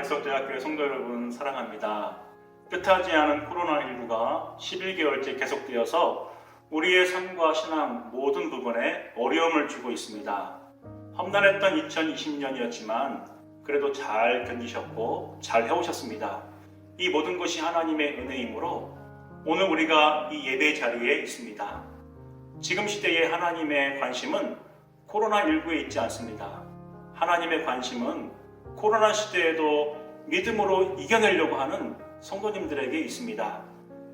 백석대학교의 성도 여러분 사랑합니다. 뜻하지 않은 코로나19가 11개월째 계속되어서 우리의 삶과 신앙 모든 부분에 어려움을 주고 있습니다. 험난했던 2020년이었지만 그래도 잘 견디셨고 잘 해오셨습니다. 이 모든 것이 하나님의 은혜이므로 오늘 우리가 이 예배 자리에 있습니다. 지금 시대의 하나님의 관심은 코로나19에 있지 않습니다. 하나님의 관심은 코로나 시대에도 믿음으로 이겨내려고 하는 성도님들에게 있습니다.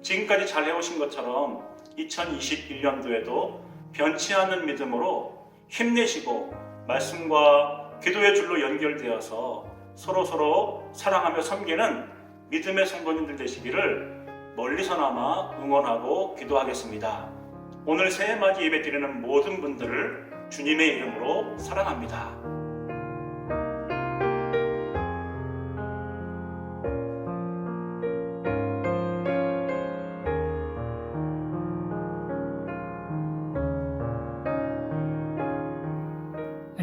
지금까지 잘 해오신 것처럼 2021년도에도 변치 않는 믿음으로 힘내시고 말씀과 기도의 줄로 연결되어서 서로서로 사랑하며 섬기는 믿음의 성도님들 되시기를 멀리서나마 응원하고 기도하겠습니다. 오늘 새해 맞이 예배 드리는 모든 분들을 주님의 이름으로 사랑합니다.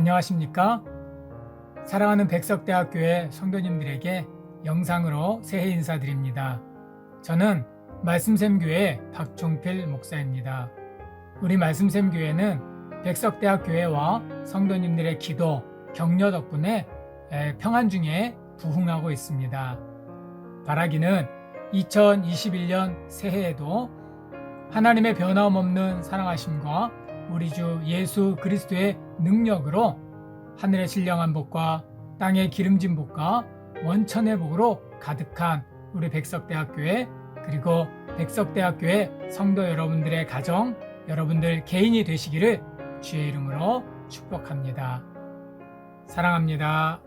안녕하십니까? 사랑하는 백석대학교의 성도님들에게 영상으로 새해 인사드립니다. 저는 말씀샘교회 박종필 목사입니다. 우리 말씀샘교회는 백석대학교회와 성도님들의 기도, 격려 덕분에 에, 평안 중에 부흥하고 있습니다. 바라기는 2021년 새해에도 하나님의 변함없는 사랑하심과 우리 주 예수 그리스도의 능력으로 하늘의 신령한 복과 땅의 기름진 복과 원천의 복으로 가득한 우리 백석대학교에 그리고 백석대학교의 성도 여러분들의 가정, 여러분들 개인이 되시기를 주의 이름으로 축복합니다. 사랑합니다.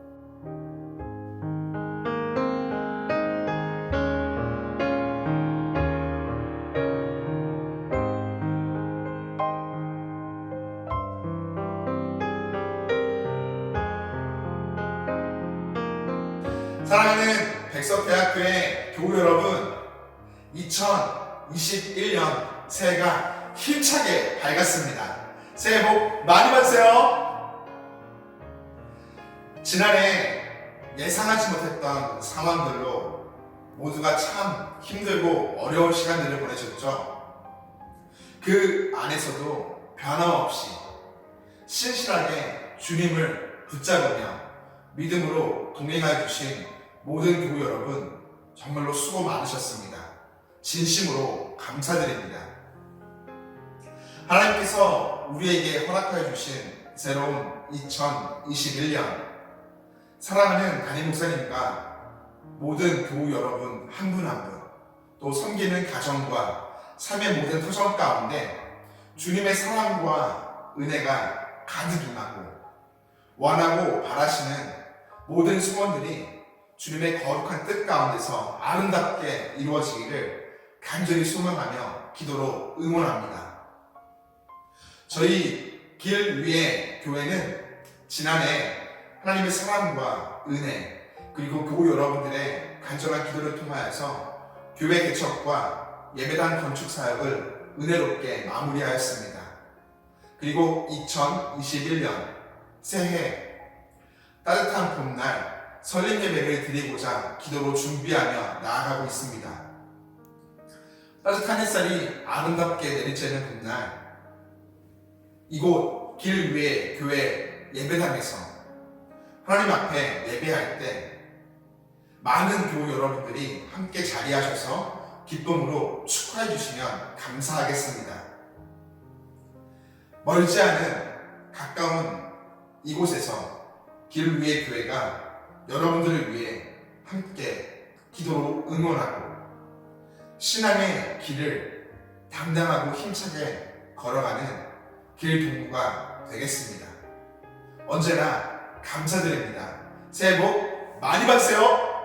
사랑하는 백석대학교의 교우 여러분, 2021년 새해가 힘차게 밝았습니다. 새해 복 많이 받으세요. 지난해 예상하지 못했던 상황들로 모두가 참 힘들고 어려운 시간들을 보내셨죠. 그 안에서도 변함없이 신실하게 주님을 붙잡으며 믿음으로 동행하여 주신 모든 교우 여러분 정말로 수고 많으셨습니다. 진심으로 감사드립니다. 하나님께서 우리에게 허락하여 주신 새로운 2021년 사랑하는 담임 목사님과 모든 교우 여러분 한 분 한 분 또 섬기는 가정과 삶의 모든 터전 가운데 주님의 사랑과 은혜가 가득 임하고 원하고 바라시는 모든 소원들이 주님의 거룩한 뜻 가운데서 아름답게 이루어지기를 간절히 소망하며 기도로 응원합니다. 저희 길 위의 교회는 지난해 하나님의 사랑과 은혜 그리고 교우 여러분들의 간절한 기도를 통하여서 교회 개척과 예배당 건축 사역을 은혜롭게 마무리하였습니다. 그리고 2021년 새해 따뜻한 봄날 설립 예배를 드리고자 기도로 준비하며 나아가고 있습니다. 따뜻한 햇살이 아름답게 내리쬐는 봄날 이곳 길 위의 교회 예배당에서 하나님 앞에 예배할 때 많은 교우 여러분들이 함께 자리하셔서 기쁨으로 축하해 주시면 감사하겠습니다. 멀지 않은 가까운 이곳에서 길 위의 교회가 여러분들을 위해 함께 기도로 응원하고 신앙의 길을 당당하고 힘차게 걸어가는 길 동무가 되겠습니다. 언제나 감사드립니다. 새해 복 많이 받으세요.